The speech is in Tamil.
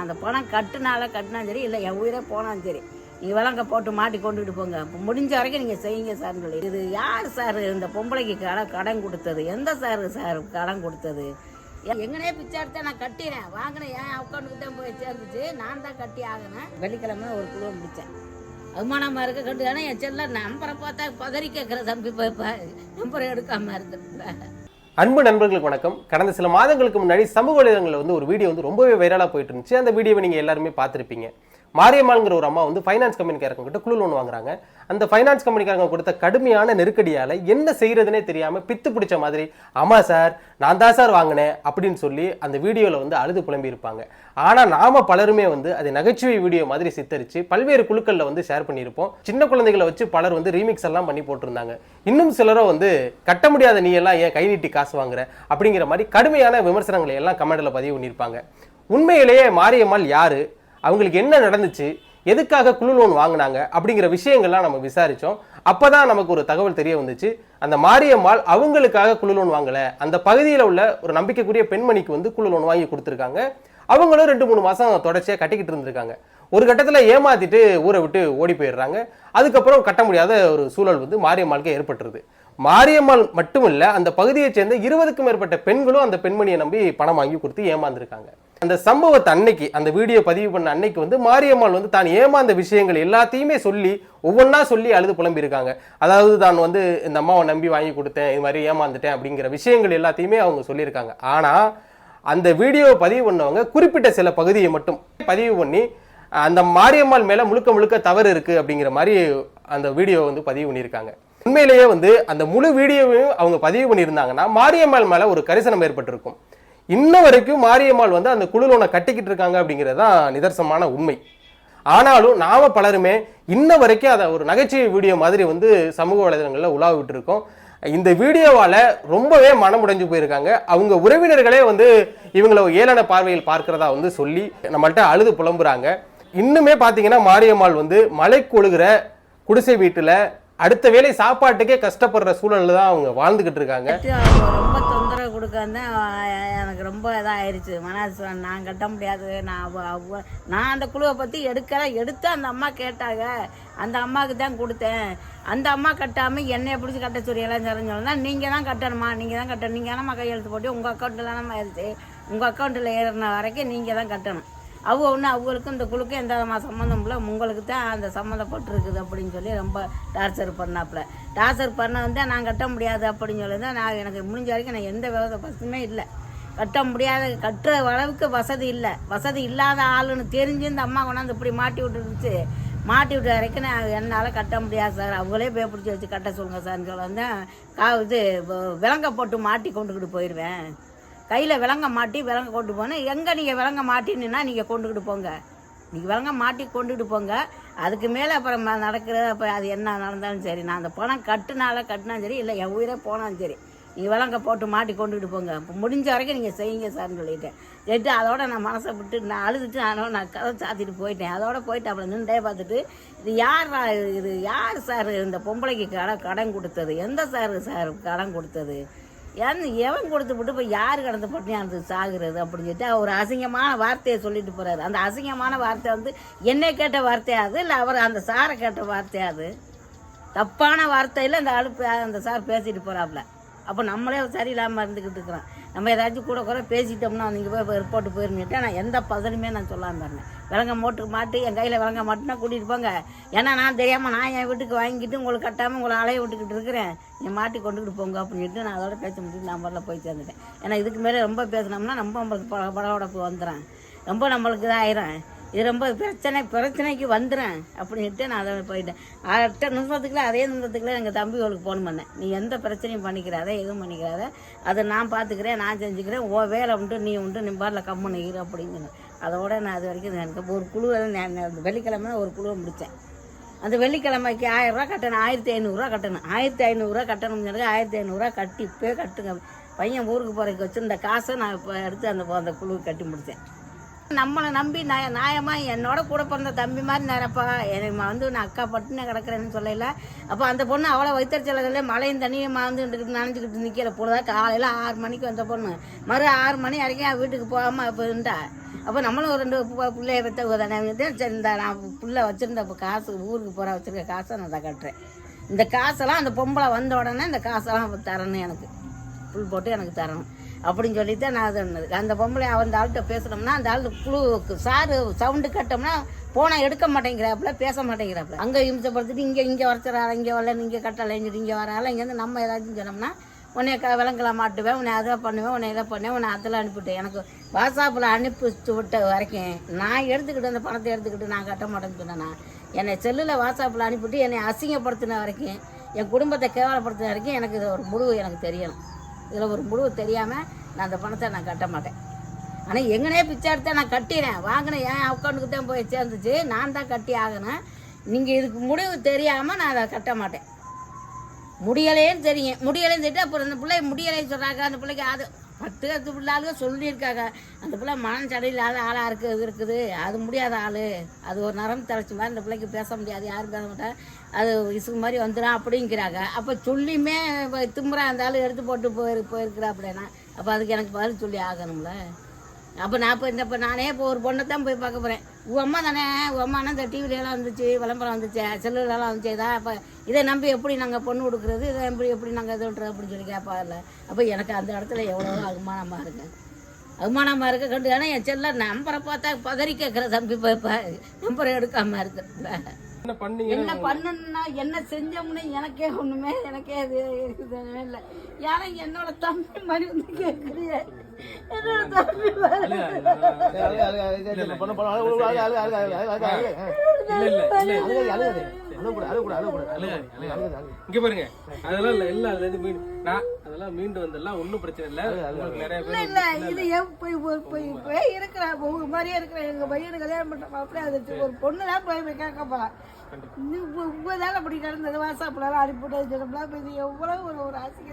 அந்த பணம் கட்டுனால கட்டினாலும் சரி இல்லை என் உயிரே போனாலும் சரி நீங்கள் விலங்க போட்டு மாட்டி கொண்டுட்டு போங்க. இப்போ முடிஞ்ச வரைக்கும் நீங்கள் செய்யுங்க சார்னு சொல்லி. இது யார் சார் இந்த பொம்பளைக்கு கடன் கடன் கொடுத்தது? எந்த சார் சார் கடன் கொடுத்தது? எங்கனே பிச்சை எடுத்தா நான் கட்டினேன் வாங்கினேன். ஏன் அக்கௌண்ட்டுக்கு தான் போய் சேர்ந்துச்சு? நான் தான் கட்டி ஆகினேன் வெள்ளிக்கிழமை ஒரு குழுவை முடித்தேன் அவமானமாக இருக்க கண்டு. ஆனால் என் செல்ல நம்பரை பார்த்தா பதறி கேட்குற தம்பி இப்போ நம்பரை எடுக்காமல் இருந்துருப்பேன் அன்பு நண்பர்களுக்கு வணக்கம். கடந்த சில மாதங்களுக்கு முன்னாடி சமூக வலைதளங்களில் வந்து ஒரு வீடியோ வந்து ரொம்பவே வைரலாக போயிட்டு இருந்துச்சு. அந்த வீடியோவை நீங்கள் எல்லாருமே பார்த்துருப்பீங்க. மாரியம்மாங்கிற ஒரு அம்மா வந்து ஃபைனான்ஸ் கம்பெனிக்காரங்க கிட்ட குழு லோன் வாங்குறாங்க. அந்த ஃபைனான்ஸ் கம்பெனிக்காரங்க கொடுத்த கடுமையான நெருக்கடியால் என்ன செய்கிறதுனே தெரியாமல் பித்து பிடிச்ச மாதிரி ஆமாம் சார் நான் தான் சார் வாங்கினேன் அப்படின்னு சொல்லி அந்த வீடியோவில் வந்து அழுது புலம்பி இருப்பாங்க ஆனால் நாம பலருமே வந்து அதை நகைச்சுவை வீடியோ மாதிரி சித்தரித்து பல்வேறு குழுக்களில் வந்து ஷேர் பண்ணியிருப்போம். சின்ன குழந்தைகளை வச்சு பலர் வந்து ரீமிக்ஸ் எல்லாம் பண்ணி போட்டிருந்தாங்க. இன்னும் சிலரோ வந்து கட்ட முடியாத நீ எல்லாம் ஏன் கை நீட்டி காசு வாங்குற? அப்படிங்கிற மாதிரி கடுமையான விமர்சனங்களை எல்லாம் கமெண்டில் பதிவு பண்ணியிருப்பாங்க. உண்மையிலேயே மாரியம்மாள் யாரு? அவங்களுக்கு என்ன நடந்துச்சு? எதுக்காக குழு லோன் வாங்கினாங்க? அப்படிங்கிற விஷயங்கள்லாம் நம்ம விசாரித்தோம் அப்போ தான் நமக்கு ஒரு தகவல் தெரிய வந்துச்சு. அந்த மாரியம்மாள் அவங்களுக்காக குழு லோன் வாங்கலை. அந்த பகுதியில் உள்ள ஒரு நம்பிக்கைக்குரிய பெண்மணிக்கு வந்து குழு லோன் வாங்கி கொடுத்துருக்காங்க. அவங்களும் ரெண்டு மூணு மாதம் தொடர்ச்சியாக கட்டிக்கிட்டு இருந்திருக்காங்க. ஒரு கட்டத்தில் ஏமாத்திட்டு ஊரை விட்டு ஓடி போயிடுறாங்க. அதுக்கப்புறம் கட்ட முடியாத ஒரு சூழல் வந்து மாரியம்மாளுக்கு ஏற்பட்டுருது. மாரியம்மாள் மட்டும் இல்லை அந்த பகுதியைச் சேர்ந்த இருபதுக்கும் மேற்பட்ட பெண்களும் அந்த பெண்மணியை நம்பி பணம் வாங்கி கொடுத்து ஏமாந்துருக்காங்க. அந்த சம்பவத்தை அன்னைக்கு அந்த வீடியோ பதிவு பண்ண அன்னைக்கு வந்து மாரியம்மாள் வந்து தான் ஏமாந்த விஷயங்கள் எல்லாத்தையுமே சொல்லி ஒவ்வொன்றா சொல்லி அழுது புலம்பியிருக்காங்க. அதாவது தான் வந்து இந்த அம்மாவை நம்பி வாங்கி கொடுத்தேன் இது மாதிரி ஏமாந்துட்டேன் அப்படிங்கிற விஷயங்கள் எல்லாத்தையுமே அவங்க சொல்லியிருக்காங்க. ஆனால் அந்த வீடியோவை பதிவு பண்ணவங்க குறிப்பிட்ட சில பகுதியை மட்டும் பதிவு பண்ணி அந்த மாரியம்மாள் மேலே முழுக்க முழுக்க தவறு இருக்குது அப்படிங்கிற மாதிரி அந்த வீடியோ வந்து பதிவு பண்ணியிருக்காங்க. உண்மையிலேயே வந்து அந்த முழு வீடியோவையும் அவங்க பதிவு பண்ணியிருந்தாங்கன்னா மாரியம்மாள் மேலே ஒரு கரிசனம் ஏற்பட்டிருக்கும். இன்ன வரைக்கும் மாரியம்மாள் வந்து அந்த குழு லோனை கட்டிக்கிட்டு இருக்காங்க அப்படிங்கிறது தான் நிதர்சனமான உண்மை. ஆனாலும் நாம் பலருமே இன்ன வரைக்கும் அதை ஒரு நகைச்சுவை வீடியோ மாதிரி வந்து சமூக வலைதளங்களில் உலாவிட்டு இருக்கோம். இந்த வீடியோவால் ரொம்பவே மனமுடைஞ்சு போயிருக்காங்க. அவங்க உறவினர்களே வந்து இவங்களை ஏளன பார்வையில் பார்க்கிறதா வந்து சொல்லி நம்மள்கிட்ட அழுது புலம்புறாங்க. இன்னுமே பார்த்தீங்கன்னா மாரியம்மாள் வந்து மலை கொழுகிற குடிசை வீட்டில் அடுத்த வேளை சாப்பாட்டுக்கே கஷ்டப்படுற சூழல்ல தான் அவங்க வாழ்ந்துக்கிட்டு இருக்காங்க. கட்டி எனக்கு ரொம்ப இதாக ஆயிடுச்சு எனக்கு ரொம்ப மனசு நான் கட்ட முடியாது. நான் அவ அவ நான் அந்த குழுவை பற்றி எடுக்கல. எடுத்து அந்த அம்மா கேட்டாங்க. அந்த அம்மாவுக்கு தான் கொடுத்தேன். அந்த அம்மா கட்டாமல் என்னை பிடிச்சி கட்ட சொல்லியெல்லாம் தெரிஞ்சோம்னா நீங்கள் தான் கட்டணுமா நீங்கள் தான் கட்டணும். நீங்கள் தானம்மா கையெழுத்து போட்டு உங்கள் அக்கௌண்ட்டில் தானம்மா எழுத்து உங்கள் அக்கௌண்ட்டில் ஏறின வரைக்கும் நீங்கள் தான் கட்டணும். அவங்க ஒன்று அவங்களுக்கும் இந்த குழுக்கும் எந்த விதமான சம்மந்தம் இல்லை. உங்களுக்கு தான் அந்த சம்மந்தப்பட்டிருக்குது அப்படின்னு சொல்லி ரொம்ப டார்ச்சர் பண்ணாப்புல. டார்ச்சர் பண்ண வந்து நான் கட்ட முடியாது அப்படின்னு சொல்லி தான் நான் எனக்கு முடிஞ்ச வரைக்கும் நான் எந்த வித பசுமே இல்லை. கட்ட முடியாத கட்டுற அளவுக்கு வசதி இல்லை. வசதி இல்லாத ஆளுன்னு தெரிஞ்சு இந்த அம்மா கொண்டாந்து இப்படி மாட்டி விட்டுருச்சு மாட்டி விட்ட வரைக்கும் நான் என்னால் கட்ட முடியாது சார். அவங்களே பே பிடிச்சி வச்சு கட்ட சொல்லுங்கள் சார்னு சொல்ல வந்தேன் கா இது வ- விலங்க போட்டு மாட்டி கொண்டுக்கிட்டு போயிடுவேன் கையில் விலங்க மாட்டி விலங்க கொண்டு போனேன். எங்கே நீங்கள் விலங்க மாட்டினா நீங்கள் கொண்டுக்கிட்டு போங்க. நீங்கள் விலங்க மாட்டி கொண்டுகிட்டு போங்க. அதுக்கு மேலே அப்புறம் ம- நடக்கிறது அப்போ அது என்ன நடந்தாலும் சரி. நான் அந்த பணம் கட்டுனால கட்டினாலும் சரி இல்லை என் உயிரே போனாலும் சரி நீங்கள் விலங்க போட்டு மாட்டி கொண்டுகிட்டு போங்க. இப்போ முடிஞ்ச வரைக்கும் நீங்கள் செய்யுங்க சார்னு சொல்லிட்டேன். சொல்லிட்டு அதோட நான் மனசை விட்டு நான் அழுதுட்டு அதோட நான் கதை சாத்திட்டு போயிட்டேன். அதோட போயிட்டு அப்புறம் நின்றே பார்த்துட்டு இது யார் இது? யார் சார்? இந்த பொம்பளைக்கு கடன் கடன் கொடுத்தது. எந்த சார் சார்? கடன் கொடுத்தது. ஏன் எவன் கொடுத்து விட்டு இப்போ யார் கடந்து பட்டினியாக இருந்து சாகுறது அப்படின்னு சொல்லிட்டு ஒரு அசிங்கமான வார்த்தையை சொல்லிட்டு போகிறாரு அந்த அசிங்கமான வார்த்தை வந்து என்னை கேட்ட வார்த்தையாது இல்லை அவர் அந்த சாரை கேட்ட வார்த்தையாது தப்பான வார்த்தையில் அந்த ஆளு அந்த சார் பேசிட்டு போகிறாப்புல அப்போ நம்மளே சரியில்லாமல் இருந்துக்கிட்டு இருக்கிறோம். நம்ம ஏதாச்சும் கூட கூட பேசிட்டோம்னா நீங்கள் போய் ரிப்போர்ட் போயிருந்துட்டு நான் எந்த பதனுமே நான் சொல்லாமல் இருந்தேன். விலங்க மோட்டுக்கு மாட்டு என் கையில் விலங்க மாட்டினா கூட்டிகிட்டு போங்க. ஏன்னா நான் தெரியாமல் நான் என் வீட்டுக்கு வாங்கிட்டு உங்களுக்கு கட்டாமல் உங்களை அலைய விட்டுக்கிட்டு இருக்கிறேன். நீ மாட்டி கொண்டுக்கிட்டு போங்க அப்படின்னு நான் அதோட பேச முடியும் நான் வரல போய் சேர்ந்துட்டேன். ஏன்னா இதுக்கு மேலே ரொம்ப பேசினோம்னா ரொம்ப நம்மளுக்கு பட படவடப்பு வந்துடுறேன் ரொம்ப நம்மளுக்கு இதாகிடும் இது ரொம்ப பிரச்சனை பிரச்சனைக்கு வந்துடுறேன் அப்படின்ட்டு நான் அதை போயிட்டேன். அடுத்த நிமிஷத்துக்குள்ள அதே நிமிஷத்துக்குள்ள எங்கள் தம்பிகளுக்கு ஃபோன் பண்ணேன் நீ எந்த பிரச்சனையும் பண்ணிக்கிறாத எதுவும் பண்ணிக்கிறாத அதை நான் பார்த்துக்கிறேன் நான் செஞ்சுக்கிறேன். ஓ வேலை உண்டு நீ உண்டு நீ பாரில் கம்முன்னு இரு அப்படின்னு அதோட நான் அது வரைக்கும் எனக்கு ஒரு குழு வெள்ளிக்கிழமை ஒரு குழுவை முடித்தேன் அந்த வெள்ளிக்கிழமைக்கு ஆயிரம் ரூபா கட்டணும் ஆயிரத்தி ஐநூறுரூவா கட்டணும். ஆயிரத்தி ஐநூறுரூவா கட்டணும்னு சொல்லி ஆயிரத்தி ஐநூறுரூவா கட்டி இப்போயே கட்டுங்க. பையன் ஊருக்கு போகிறதுக்கு வச்சுருந்த காசை நான் இப்போ எடுத்து அந்த அந்த குழுவுக்கு கட்டி முடித்தேன் நம்மளை நம்பி நாய நியாயமா என்னோட கூட பிறந்த தம்பி மாதிரி நினைப்பா எனக்கு வந்து நான் அக்கா பட்டுன்னு கிடக்கிறேன்னு சொல்லல. அப்போ அந்த பொண்ணு அவ்வளோ வைத்தறிச்சல மழையும் தண்ணியும் மாந்துக்கிட்டு நனைஞ்சுக்கிட்டு நிற்கிற பொழுதா காலையில் ஆறு மணிக்கு வந்த பொண்ணு. மறு ஆறு மணி வரைக்கும் வீட்டுக்கு போகாமல் இப்போ இருந்தா. அப்போ நம்மளும் ஒரு ரெண்டு பிள்ளைய பெற்ற தானே சரி இந்த நான் பிள்ளை வச்சுருந்த இப்போ காசு ஊருக்கு போகிற வச்சுருக்க காசை நான் தான் கட்டுறேன். இந்த காசெல்லாம் அந்த பொம்பளை வந்த உடனே இந்த காசெல்லாம் தரணும் எனக்கு. புல் போட்டு எனக்கு தரணும். அப்படின்னு சொல்லி தான் நான் சொன்னது. அந்த பொம்பளை அந்த ஆள்கிட்ட பேசுனோம்னா அந்த ஆள் குழு சாரு சவுண்டு கட்டோம்னா போனால் எடுக்க மாட்டேங்கிறாப்புல பேச மாட்டேங்கிறாப்புல. அங்கே இம்சப்படுத்திட்டு இங்கே இங்கே வரச்சுறாள் இங்கே வரல இங்கே கட்டலைஞ்சிட்டு இங்கே வரால இங்கேருந்து நம்ம ஏதாச்சும் சொன்னோம்னா உன்னை க விலங்குல மாட்டுவேன் உன்னை அதை பண்ணுவேன் உன்னை இதை பண்ணுவேன் உன்னை அதில் அனுப்பிவிட்டேன். எனக்கு வாட்ஸ்அப்பில் அனுப்பிச்சு விட்ட வரைக்கும் நான் எடுத்துக்கிட்டு அந்த பணத்தை எடுத்துக்கிட்டு நான் கட்ட மாட்டேன்னு சொன்னேன்னா என்னை செல்லில் வாட்ஸ்அப்பில் அனுப்பிவிட்டு என்னை அசிங்கப்படுத்தின வரைக்கும் என் குடும்பத்தை கேவலப்படுத்தின வரைக்கும் எனக்கு இது ஒரு முடிவு எனக்கு தெரியணும். இதில் ஒரு முழுவு தெரியாமல் நான் அந்த பணத்தை நான் கட்ட மாட்டேன். ஆனால் எங்கனே பிச்சை எடுத்தா நான் கட்டினேன் வாங்கினேன் என் அக்கௌண்ட்டுக்கு தான் போய் சேர்ந்துச்சு? நான் தான் கட்டி ஆகணும். நீங்கள் இதுக்கு முடிவு தெரியாமல் நான் அதை கட்ட மாட்டேன். முடியலையேன்னு தெரியும். முடியலைன்னு சொல்லிட்டு அப்புறம் அந்த பிள்ளை முடியலைன்னு சொல்கிறாங்க அந்த பிள்ளைக்கு அது பத்து அது பிள்ளாளுக சொல்லியிருக்காங்க. அந்த பிள்ளை மனச்சடையில் ஆள் ஆளாக இருக்குது இருக்குது. அது முடியாத ஆள். அது ஒரு நரம் தலைச்சி மாதிரி அந்த பிள்ளைக்கு பேச முடியாது யாரும் பேச மாட்டா. அது இசுக்கு மாதிரி வந்துடும் அப்படிங்கிறாங்க. அப்போ சொல்லியுமே இப்போ திமுறா அந்த ஆள் எடுத்து போட்டு போயிரு போயிருக்கிறா அப்படின்னா அப்போ அதுக்கு எனக்கு பதில் சொல்லி ஆகணும்ல. அப்போ நான் இப்போ இந்த இப்போ நானே இப்போ ஒரு பொண்ணை தான் போய் பார்க்க போகிறேன் உன் அம்மா தானே உன் அம்மானா இந்த டிவிலலாம் வந்துச்சு விளம்பரம் வந்துச்சு செல்லுலலாம் வந்துச்சு இதா அப்போ இதை நம்பி எப்படி நாங்கள் பொண்ணு கொடுக்குறது இதை எப்படி எப்படி நாங்கள் இது பண்ணுறது அப்படின்னு சொல்லி கேட்பாங்கல்ல அப்போ எனக்கு அந்த இடத்துல எவ்வளோ அவமானமாக இருக்கு அவமானமாக இருக்க கண்டு ஆனால் என் செல்ல நம்பரை பார்த்தா பதறி கேட்குற தம்பி இப்போ நம்பரை எடுக்காமல் இருக்குல்ல என்ன பண்ணீங்க என்ன பண்ணணும்னா என்ன செஞ்சோம்னு எனக்கே ஒண்ணுமே எனக்கே இதுவே இல்லை ஏன்னா என்னோட தம்பி மாதிரி வந்து கேட்குறிய இங்க பாருங்க அதெல்லாம் இல்ல இல்ல அதுல இருந்து மீண்டு நான் அதெல்லாம் மீண்டு வந்தெல்லாம் ஒண்ணும் பிரச்சனை இல்ல உங்களுக்கு நிறைய இல்ல இது என் போய் போய் போய் போய் இருக்கிற உங்க மாதிரியே இருக்கிற எங்க பையனு கல்யாணம் பண்ற அப்படியே அது ஒரு பொண்ணு தான் போய் போய் கேட்க போறேன் உங்க தானே அப்படி நடந்தது வாட்ஸ்அப்ல எல்லாம் அனுப்பிவிட்டு சொன்னோம்னா இப்ப இது எவ்வளவு ஒரு ஒரு ஆசைக்கு